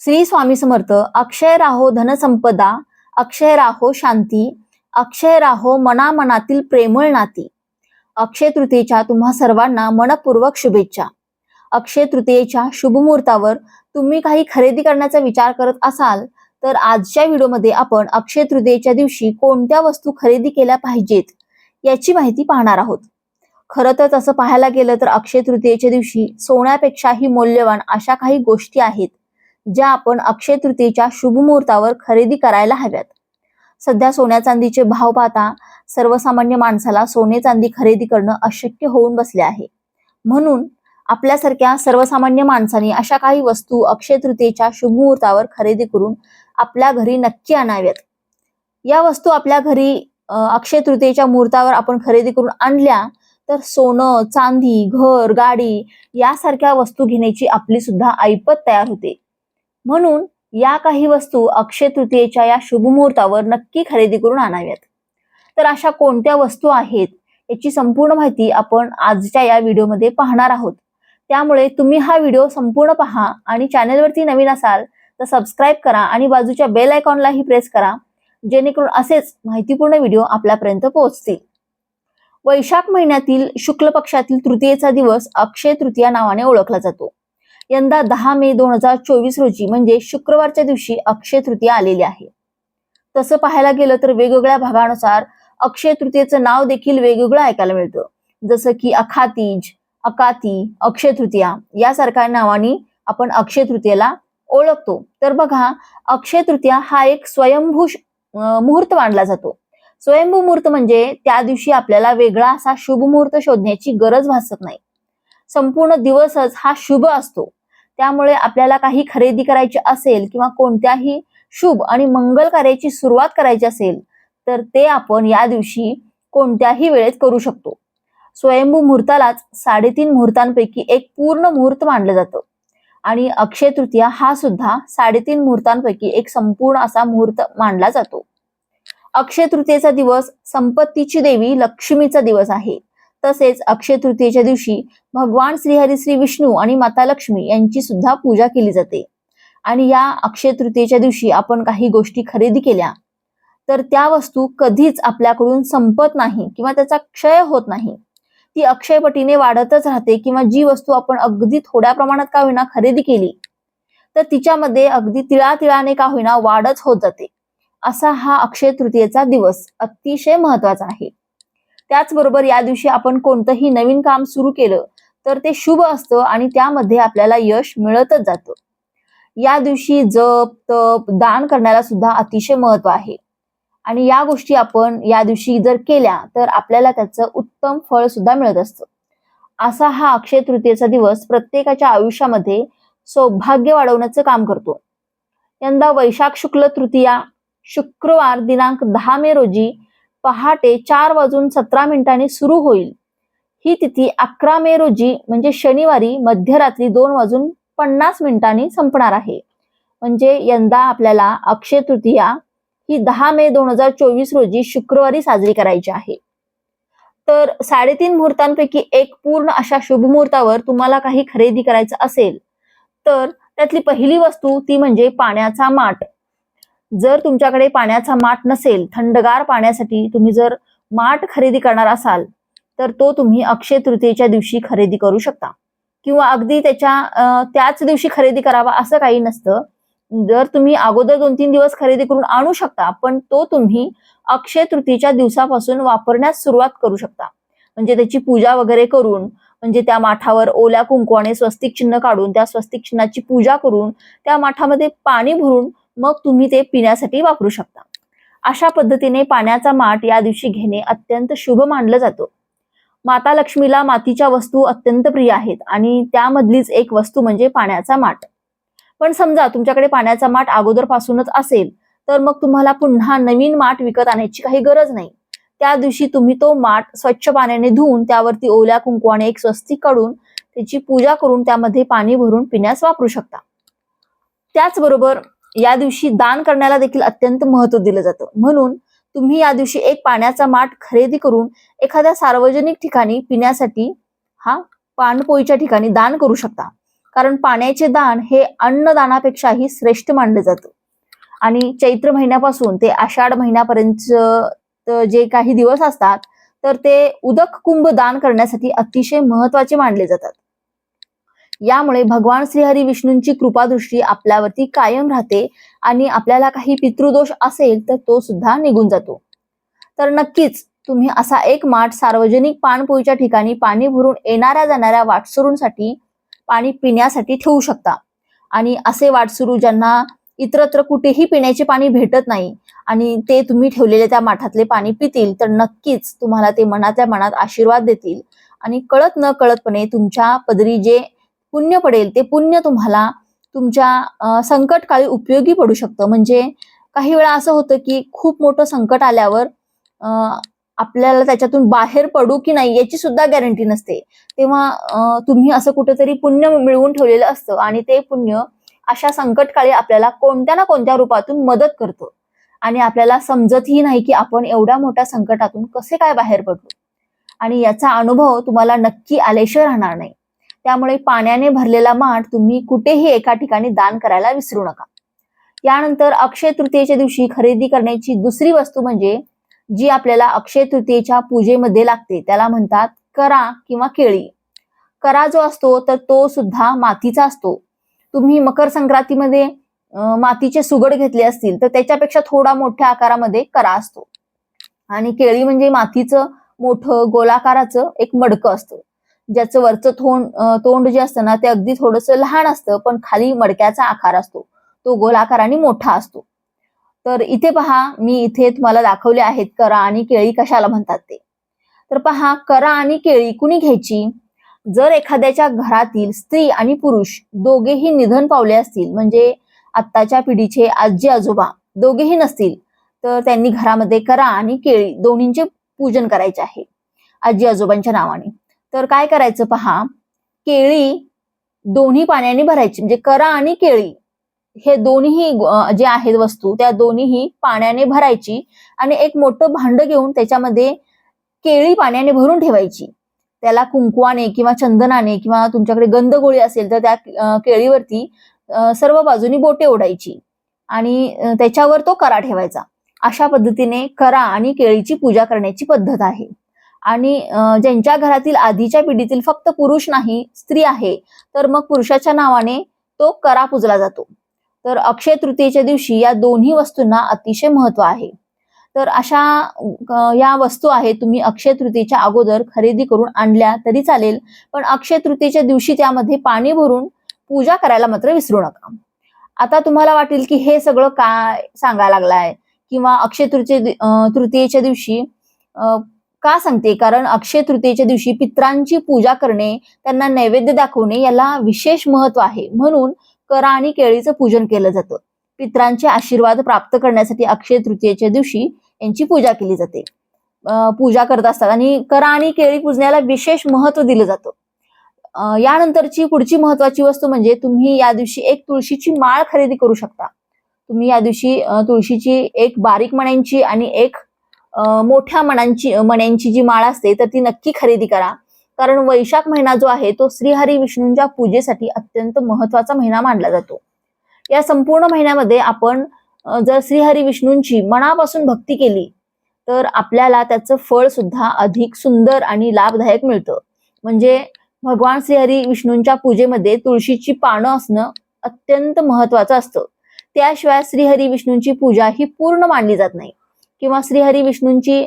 श्री स्वामी समर्थ अक्षय राहो धनसंपदा अक्षय राहो शांती अक्षय राहो मनामनातील प्रेमळ नाती. अक्षय तृतीयेच्या तुम्हा सर्वांना मनपूर्वक शुभेच्छा. अक्षय तृतीयेच्या शुभमुहूर्तावर तुम्ही काही खरेदी करण्याचा विचार करत असाल तर आजच्या व्हिडिओमध्ये आपण अक्षय तृतीयेच्या दिवशी कोणत्या वस्तू खरेदी केल्या पाहिजेत याची माहिती पाहणार आहोत. खरं तर तसं पाहायला गेलं तर अक्षय तृतीयेच्या दिवशी सोन्यापेक्षाही मौल्यवान अशा काही गोष्टी आहेत ज्या आपण अक्षय तृतीयेच्या शुभ मुहूर्तावर खरेदी करायला हव्यात. सध्या सोन्या चांदीचे भाव पाहता सर्वसामान्य माणसाला सोने चांदी खरेदी करणं अशक्य होऊन बसले आहे. म्हणून आपल्यासारख्या सर्वसामान्य माणसाने अशा काही वस्तू अक्षय तृतीयेच्या शुभ मुहूर्तावर खरेदी करून आपल्या घरी नक्की आणाव्यात. या वस्तू आपल्या घरी अक्षय तृतीयेच्या मुहूर्तावर आपण खरेदी करून आणल्या तर सोनं चांदी घर गाडी यासारख्या वस्तू घेण्याची आपली सुद्धा ऐपत तयार होते. म्हणून या काही वस्तू अक्षय तृतीयेच्या या शुभ मुहूर्तावर नक्की खरेदी करून आणाव्यात. तर अशा कोणत्या वस्तू आहेत याची संपूर्ण माहिती आपण आजच्या या व्हिडिओमध्ये पाहणार आहोत. त्यामुळे तुम्ही हा व्हिडिओ संपूर्ण पहा आणि चॅनलवरती नवीन असाल तर सबस्क्राईब करा आणि बाजूच्या बेल आयकॉनलाही प्रेस करा जेणेकरून असेच माहितीपूर्ण व्हिडिओ आपल्यापर्यंत पोहोचतील. वैशाख महिन्यातील शुक्ल पक्षातील तृतीयेचा दिवस अक्षय तृतीया नावाने ओळखला जातो. यंदा दहा मे दोन हजार चोवीस रोजी म्हणजे शुक्रवारच्या दिवशी अक्षय तृतीया आलेली आहे. तसं पाहायला गेलं तर वेगवेगळ्या भागानुसार अक्षय तृतीयेचं नाव देखील वेगवेगळं ऐकायला मिळतं. जसं की अखातीज अकाती अक्षय तृतीया यासारख्या नावाने आपण अक्षय तृतीयेला ओळखतो. तर बघा अक्षय तृतीया हा एक स्वयंभू मुहूर्त मानला जातो. स्वयंभू मुहूर्त म्हणजे त्या दिवशी आपल्याला वेगळा असा शुभ मुहूर्त शोधण्याची गरज भासत नाही. संपूर्ण दिवसच हा शुभ असतो. त्यामुळे आपल्याला काही खरेदी करायची असेल किंवा कोणत्याही शुभ आणि मंगल कार्याची सुरुवात करायची असेल तर ते आपण या दिवशी कोणत्याही वेळेत करू शकतो. स्वयंभू मुहूर्तालाच साडेतीन मुहूर्तांपैकी एक पूर्ण मुहूर्त मानलं जातं. आणि अक्षय तृतीया हा सुद्धा साडेतीन मुहूर्तांपैकी एक संपूर्ण असा मुहूर्त मानला जातो. अक्षय तृतीयेचा दिवस संपत्तीची देवी लक्ष्मीचा दिवस आहे. तसेच अक्षय तृतीयेच्या दिवशी भगवान श्रीहरी श्री विष्णू आणि माता लक्ष्मी यांची सुद्धा पूजा केली जाते. आणि या अक्षय तृतीयेच्या दिवशी आपण काही गोष्टी खरेदी केल्या तर त्या वस्तू कधीच आपल्याकडून संपत नाही किंवा त्याचा क्षय होत नाही. ती अक्षयपटीने वाढतच राहते किंवा जी वस्तू आपण अगदी थोड्या प्रमाणात का होईना खरेदी केली तर तिच्यामध्ये अगदी तिळा तिळाने का होईना वाढच होत जाते. असा हा अक्षय तृतीयेचा दिवस अतिशय महत्त्वाचा आहे. त्याचबरोबर या दिवशी आपण कोणतंही नवीन काम सुरू केलं तर ते शुभ असतं आणि त्यामध्ये आपल्याला यश मिळतच जातं. या दिवशी जप तप दान करण्याला सुद्धा अतिशय महत्त्व आहे. आणि या गोष्टी आपण या दिवशी जर केल्या तर आपल्याला त्याचं उत्तम फळ सुद्धा मिळत असतं. असा हा अक्षय तृतीयेचा दिवस प्रत्येकाच्या आयुष्यामध्ये सौभाग्य वाढवण्याचं काम करतो. यंदा वैशाख शुक्ल तृतीया शुक्रवार दिनांक दहा मे रोजी पहाटे चार वाजून सतरा मिनिटांनी सुरू होईल. ही तिथी अकरा मे रोजी म्हणजे शनिवारी मध्यरात्री दोन वाजून पन्नास मिनिटांनी संपणार आहे. म्हणजे यंदा आपल्याला अक्षय तृतीया ही दहा मे दोन हजार चोवीस रोजी शुक्रवारी साजरी करायची आहे. तर साडेतीन मुहूर्तांपैकी एक पूर्ण अशा शुभ मुहूर्तावर तुम्हाला काही खरेदी करायचं असेल तर त्यातली पहिली वस्तू ती म्हणजे पाण्याचा माठ. जर तुमच्याकडे पाण्याचा माठ नसेल थंडगार पाण्यासाठी तुम्ही जर माठ खरेदी करणार असाल तर तो तुम्ही अक्षय तृतीयेच्या दिवशी खरेदी करू शकता. किंवा अगदी त्याच्या त्याच दिवशी खरेदी करावा असं काही नसतं. जर तुम्ही अगोदर दोन तीन दिवस खरेदी करून आणू शकता पण तो तुम्ही अक्षय तृतीयेच्या दिवसापासून वापरण्यास सुरुवात करू शकता. म्हणजे त्याची पूजा वगैरे करून म्हणजे त्या माठावर ओल्या कुंकवाने स्वस्तिक चिन्ह काढून त्या स्वस्तिक चिन्हाची पूजा करून त्या माठामध्ये पाणी भरून मग तुम्ही ते पिण्यासाठी वापरू शकता. अशा पद्धतीने पाण्याचा माठ या दिवशी घेणे अत्यंत शुभ मानलं जातं. माता लक्ष्मीला मातीच्या वस्तू अत्यंत प्रिय आहेत आणि त्यामधलीच एक वस्तू म्हणजे पाण्याचा माठ. पण समजा तुमच्याकडे पाण्याचा माठ अगोदरपासूनच असेल तर मग तुम्हाला पुन्हा नवीन माठ विकत आणायची काही गरज नाही. त्या दिवशी तुम्ही तो माठ स्वच्छ पाण्याने धुवून त्यावरती ओल्या कुंकवाने एक स्वस्तिक काढून त्याची पूजा करून त्यामध्ये पाणी भरून पिण्यास वापरू शकता. त्याचबरोबर या दिवशी दान करण्याला देखील अत्यंत महत्त्व दिलं जातं. म्हणून तुम्ही या दिवशी एक पाण्याचा माठ खरेदी करून एखाद्या सार्वजनिक ठिकाणी पिण्यासाठी हा पाणपोईच्या ठिकाणी दान करू शकता. कारण पाण्याचे दान हे अन्नदानापेक्षाही श्रेष्ठ मानलं जातं. आणि चैत्र महिन्यापासून ते आषाढ महिन्यापर्यंत जे काही दिवस असतात तर ते उदक कुंभ दान करण्यासाठी अतिशय महत्त्वाचे मानले जातात. यामुळे भगवान श्रीहरी विष्णूंची कृपादृष्टी आपल्यावरती कायम राहते आणि आपल्याला काही पितृदोष असेल तर तो सुद्धा निघून जातो. तर नक्कीच तुम्ही असा एक माठ सार्वजनिक पाणपोईच्या ठिकाणी पाणी भरून येणाऱ्या जाणाऱ्या वाटसरूंसाठी पाणी पिण्यासाठी ठेवू शकता. आणि असे वाटसरू ज्यांना इतरत्र कुठेही पिण्याचे पाणी भेटत नाही आणि ते तुम्ही ठेवलेले त्या माठातले पाणी पितील तर नक्कीच तुम्हाला ते मनातल्या मनात आशीर्वाद देतील. आणि कळत न कळतपणे तुमच्या पदरी जे पुण्य पडेल ते पुण्य तुम्हाला तुमच्या संकट काळी उपयोगी पडू शकतं. म्हणजे काही वेळा असं होतं की खूप मोठं संकट आल्यावर आपल्याला त्याच्यातून बाहेर पडू की नाही याची सुद्धा गॅरंटी नसते. तेव्हा तुम्ही असं कुठेतरी पुण्य मिळवून ठेवलेलं असतं आणि ते पुण्य अशा संकटकाळी आपल्याला कोणत्या ना कोणत्या रूपातून मदत करतं. आणि आपल्याला समजतही नाही की आपण एवढ्या मोठ्या संकटातून कसे काय बाहेर पडलो आणि याचा अनुभव तुम्हाला नक्की आलेशिवाय राहणार नाही. त्यामुळे पाण्याने भरलेला माठ तुम्ही कुठेही एका ठिकाणी दान करायला विसरू नका. यानंतर अक्षय तृतीयेच्या दिवशी खरेदी करण्याची दुसरी वस्तू म्हणजे जी आपल्याला अक्षय तृतीयेच्या पूजेमध्ये लागते त्याला म्हणतात करा किंवा केळी. करा जो असतो तर तो सुद्धा मातीचा असतो. तुम्ही मकर संक्रांतीमध्ये मातीचे सुगड घेतले असतील तर त्याच्यापेक्षा थोडा मोठ्या आकारामध्ये करा असतो. आणि केळी म्हणजे मातीचं मोठं गोलाकाराचं एक मडकं असतं. ज्याचं वरचं तोंड तोंड जे असतं ना ते अगदी थोडंसं लहान असतं पण खाली मडक्याचा आकार असतो. तो गोलाकाराने मोठा असतो. तर इथे पहा मी इथे तुम्हाला दाखवले आहेत करा आणि केळी कशाला म्हणतात ते. तर पहा करा आणि केळी कुणी घ्यायची? जर एखाद्याच्या घरातील स्त्री आणि पुरुष दोघेही निधन पावले असतील म्हणजे आत्ताच्या पिढीचे आजी आजोबा दोघेही नसतील तर त्यांनी घरामध्ये करा आणि केळी दोन्हींचे पूजन करायचे आहे. आजी आजोबांच्या नावाने. तर काय करायचं पहा? केळी दोन्ही पाण्याने भरायची म्हणजे करा आणि केळी. हे दोन्ही जे आहेत वस्तू त्या दोन्हीही पाण्याने भरायची आणि एक मोठं भांड घेऊन त्याच्यामध्ये केळी पाण्याने भरून ठेवायची. त्याला कुंकवाने किंवा चंदनाने किंवा तुमच्याकडे गंधगोळी असेल तर त्या केळीवरती सर्व बाजूनी बोटे ओढायची आणि त्याच्यावर तो करा ठेवायचा. अशा पद्धतीने करा आणि केळीची पूजा करण्याची पद्धत आहे. आणि ज्यांच्या घरातील आधीच्या पिढीतील फक्त पुरुष नाही स्त्री आहे तर मग पुरुषाच्या नावाने तो करा पूजला जातो. तर अक्षय तृतीयेच्या दिवशी या दोन्ही वस्तूंना अतिशय महत्त्व आहे. तर अशा या वस्तू आहेत तुम्ही अक्षय तृतीयेच्या अगोदर खरेदी करून आणल्या तरी चालेल पण अक्षय तृतीयेच्या दिवशी त्यामध्ये पाणी भरून पूजा करायला मात्र विसरू नका. आता तुम्हाला वाटेल की हे सगळं काय सांगायला लागलाय? किंवा अक्षय तृतीय तृतीयेच्या दिवशी का सांगते? कारण अक्षय तृतीयेच्या दिवशी पित्रांची पूजा करणे त्यांना नैवेद्य दाखवणे याला विशेष महत्त्व आहे. म्हणून करा आणि केळीचं पूजन केलं जातं. पित्रांचे आशीर्वाद प्राप्त करण्यासाठी अक्षय तृतीयेच्या दिवशी यांची पूजा केली जाते. पूजा करत असतात आणि करा आणि केळी पूजण्याला विशेष महत्त्व दिलं जातं. यानंतरची पुढची महत्वाची वस्तू म्हणजे तुम्ही या दिवशी एक तुळशीची माळ खरेदी करू शकता. तुम्ही या दिवशी तुळशीची एक बारीक मण्यांची आणि एक मोठ्या मनांची मण्यांची जी माळ असते तर ती नक्की खरेदी करा. कारण वैशाख महिना जो आहे तो श्रीहरी विष्णूंच्या पूजेसाठी अत्यंत महत्त्वाचा महिना मानला जातो. या संपूर्ण महिन्यामध्ये आपण जर श्रीहरी विष्णूंची मनापासून भक्ती केली तर आपल्याला त्याचं फळ सुद्धा अधिक सुंदर आणि लाभदायक मिळतं. म्हणजे भगवान श्रीहरी विष्णूंच्या पूजेमध्ये तुळशीची पानं असणं अत्यंत महत्वाचं असतं. त्याशिवाय श्रीहरी विष्णूंची पूजा ही पूर्ण मानली जात नाही. किंवा श्रीहरी विष्णूंची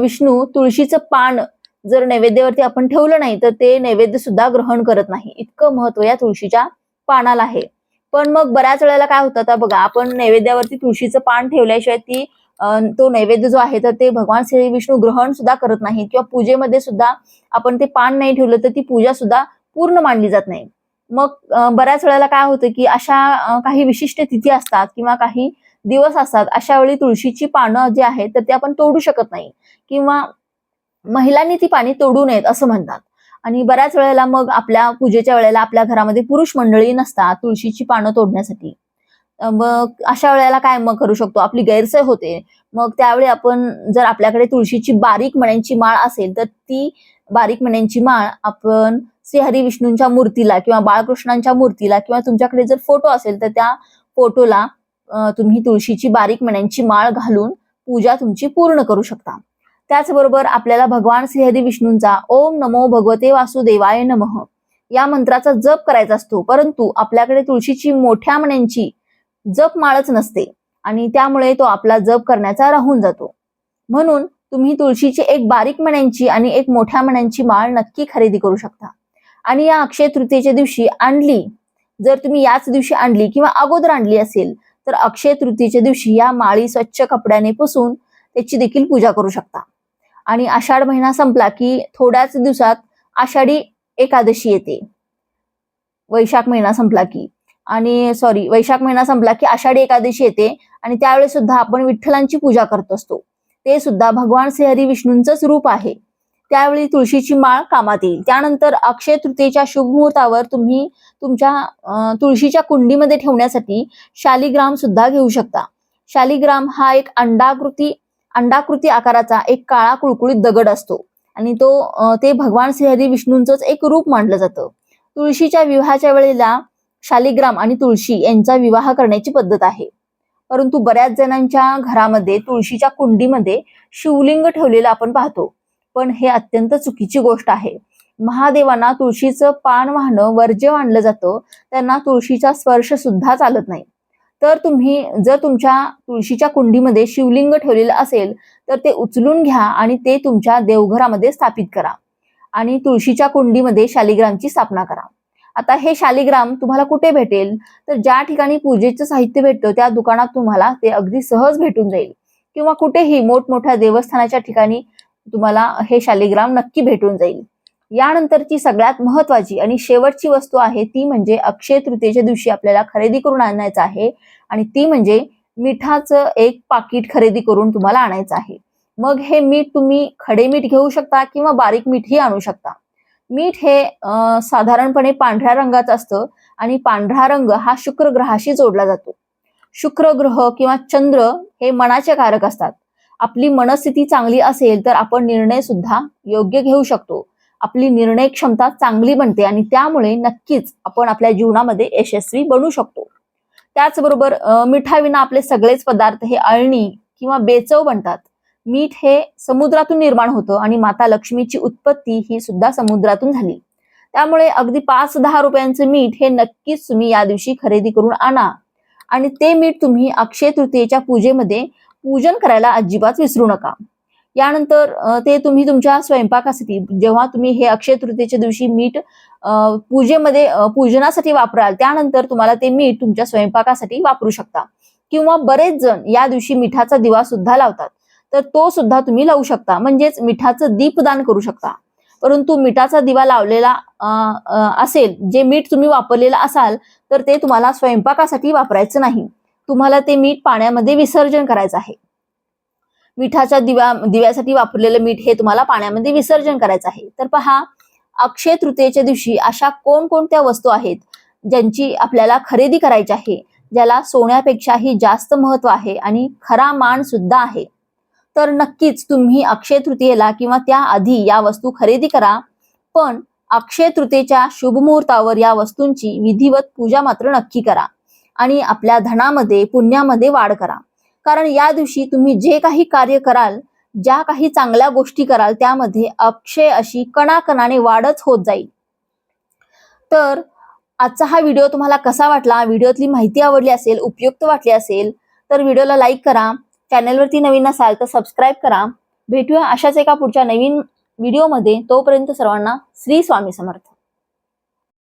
विष्णू तुळशीचं पान जर नैवेद्यावरती आपण ठेवलं नाही तर ते नैवेद्य सुद्धा ग्रहण करत नाही. इतकं महत्त्व या तुळशीच्या पानाला आहे. पण मग बऱ्याच वेळेला काय होतं तर बघा आपण नैवेद्यावरती तुळशीचं पान ठेवल्याशिवाय ती तो नैवेद्य जो आहे तर ते भगवान श्री विष्णू ग्रहण सुद्धा करत नाही किंवा पूजेमध्ये सुद्धा आपण ते पान नाही ठेवलं तर ती पूजा सुद्धा पूर्ण मानली जात नाही. मग बऱ्याच वेळेला काय होतं की अशा काही विशिष्ट तिथी असतात किंवा काही दिवस असतात अशा वेळी तुळशीची पानं जी आहेत तर ते आपण तोडू शकत नाही. किंवा महिलांनी ती पाणी तोडू नयेत असं म्हणतात. आणि बऱ्याच वेळेला मग आपल्या पूजेच्या वेळेला आपल्या घरामध्ये पुरुष मंडळी नसतात तुळशीची पानं तोडण्यासाठी. मग अशा वेळेला काय मग करू शकतो? आपली गैरसोय होते. मग त्यावेळी आपण जर आपल्याकडे तुळशीची बारीक मण्यांची माळ असेल तर ती बारीक मण्यांची माळ आपण श्रीहरी विष्णूंच्या मूर्तीला किंवा बाळकृष्णांच्या मूर्तीला किंवा तुमच्याकडे जर फोटो असेल तर त्या फोटोला तुम्ही तुळशीची बारीक मण्यांची माळ घालून पूजा तुमची पूर्ण करू शकता. त्याचबरोबर आपल्याला भगवान श्रीहरी विष्णूंचा ओम नमो भगवते वासुदेवाय नमः या मंत्राचा जप करायचा असतो. परंतु आपल्याकडे तुळशीची मोठ्या मण्यांची जप माळच नसते आणि त्यामुळे तो आपला जप करण्याचा राहून जातो. म्हणून तुम्ही तुळशीची एक बारीक मण्यांची आणि एक मोठ्या मण्यांची माळ नक्की खरेदी करू शकता. आणि या अक्षय तृतीयेच्या दिवशी आणली जर तुम्ही याच दिवशी आणली किंवा अगोदर आणली असेल तर अक्षय तृतीयेच्या दिवशी या माळी स्वच्छ कपड्याने पुसून त्याची देखील पूजा करू शकता. आणि आषाढ महिना संपला की थोड्याच दिवसात आषाढी एकादशी येते. वैशाख महिना संपला की. आणि सॉरी वैशाख महिना संपला की आषाढी एकादशी येते आणि त्यावेळेस सुद्धा आपण विठ्ठलांची पूजा करत असतो. ते सुद्धा भगवान श्रीहरी विष्णूंचंच रूप आहे. त्यावेळी तुळशीची माळ कामात येईल. त्यानंतर अक्षय तृतीयेच्या शुभ मुहूर्तावर तुम्ही तुमच्या तुळशीच्या कुंडीमध्ये ठेवण्यासाठी शालिग्राम सुद्धा घेऊ शकता. शालिग्राम हा एक अंडाकृती अंडाकृती आकाराचा एक काळा कुळकुळीत दगड असतो. आणि तो ते भगवान श्रीहरी विष्णूंचंच एक रूप मानलं जातं. तुळशीच्या विवाहाच्या वेळेला शालिग्राम आणि तुळशी यांचा विवाह करण्याची पद्धत आहे. परंतु बऱ्याच जणांच्या घरामध्ये तुळशीच्या कुंडीमध्ये शिवलिंग ठेवलेलं आपण पाहतो. पण हे अत्यंत चुकीची गोष्ट आहे. महादेवांना तुळशीचं पान वाहणं वर्ज्य मानलं जातं. त्यांना तुळशीचा स्पर्श सुद्धा चालत नाही. तर तुम्ही जर तुमच्या तुळशीच्या कुंडीमध्ये शिवलिंग ठेवलेलं असेल तर ते उचलून घ्या आणि ते तुमच्या देवघरामध्ये स्थापित करा. आणि तुळशीच्या कुंडीमध्ये शालिग्रामची स्थापना करा. आता हे शालिग्राम तुम्हाला कुठे भेटेल? तर ज्या ठिकाणी पूजेचं साहित्य भेटतं त्या दुकानात तुम्हाला ते अगदी सहज भेटून जाईल. किंवा कुठेही मोठमोठ्या देवस्थानाच्या ठिकाणी तुम्हाला हे शालिग्राम नक्की भेटून जाईल. यानंतरची सगळ्यात महत्वाची आणि शेवटची वस्तू आहे ती म्हणजे अक्षय तृतीयेच्या दिवशी आपल्याला खरेदी करून आणायचं आहे आणि ती म्हणजे मिठाचं एक पाकिट खरेदी करून तुम्हाला आणायचं आहे. मग हे मीठ तुम्ही खडे मीठ घेऊ शकता किंवा बारीक मीठही आणू शकता. मीठ हे साधारणपणे पांढऱ्या रंगाचं असतं आणि पांढरा रंग हा शुक्र ग्रहाशी जोडला जातो. शुक्र ग्रह किंवा चंद्र हे मनाचे कारक असतात. आपली मनस्थिती चांगली असेल तर आपण निर्णय सुद्धा योग्य घेऊ शकतो. आपली निर्णय क्षमता चांगली बनते आणि त्यामुळे नक्कीच आपण आपल्या जीवनामध्ये यशस्वी बनू शकतो. त्याचबरोबर मिठाविना आपले सगळेच पदार्थ हे अळणी किंवा बेचव बनतात. मीठ हे समुद्रातून निर्माण होतं आणि माता लक्ष्मीची उत्पत्ती ही सुद्धा समुद्रातून झाली. त्यामुळे अगदी पाच दहा रुपयांचं मीठ हे नक्कीच तुम्ही या दिवशी खरेदी करून आणा. आणि ते मीठ तुम्ही अक्षय तृतीयेच्या पूजेमध्ये पूजन करायला अजिबात विसरू नका. यानंतर ते तुम्ही तुमच्या स्वयंपाकासाठी जेव्हा तुम्ही हे अक्षय तृतीयेच्या दिवशी मीठ पूजेमध्ये पूजनासाठी वापराल त्यानंतर तुम्हाला ते मीठ तुमच्या स्वयंपाकासाठी वापरू शकता. किंवा बरेच जण या दिवशी मिठाचा दिवा सुद्धा लावतात. तर तो सुद्धा तुम्ही लावू शकता. म्हणजेच मिठाचं दीपदान करू शकता. परंतु मिठाचा दिवा लावलेला असेल जे मीठ तुम्ही वापरलेलं असाल तर ते तुम्हाला स्वयंपाकासाठी वापरायचं नाही. तुम्हाला ते मीठ पाण्यामध्ये विसर्जन करायचं आहे. मिठाच्या दिव्या दिव्यासाठी वापरलेलं मीठ हे तुम्हाला पाण्यामध्ये विसर्जन करायचं आहे. तर पहा अक्षय तृतीयेच्या दिवशी अशा कोणकोणत्या वस्तू आहेत ज्यांची आपल्याला खरेदी करायची आहे ज्याला सोन्यापेक्षाही जास्त महत्त्व आहे आणि खरा मान सुद्धा आहे. तर नक्कीच तुम्ही अक्षय तृतीयेला किंवा त्याआधी या वस्तू खरेदी करा पण अक्षय तृतीयेच्या शुभ मुहूर्तावर या वस्तूंची विधिवत पूजा मात्र नक्की करा. आणि आपल्या धनामध्ये पुण्यामध्ये वाढ करा. कारण या दिवशी तुम्ही जे काही कार्य कराल ज्या काही चांगल्या गोष्टी कराल त्यामध्ये अक्षय अशी कणाकणाने वाढच होत जाईल. तर आजचा हा व्हिडिओ तुम्हाला कसा वाटला? व्हिडिओतली माहिती आवडली असेल उपयुक्त वाटली असेल तर व्हिडिओला लाईक करा. चॅनलवरती नवीन असाल तर सबस्क्राईब करा. भेटूया अशाच एका पुढच्या नवीन व्हिडिओमध्ये. तोपर्यंत सर्वांना श्री स्वामी समर्थ.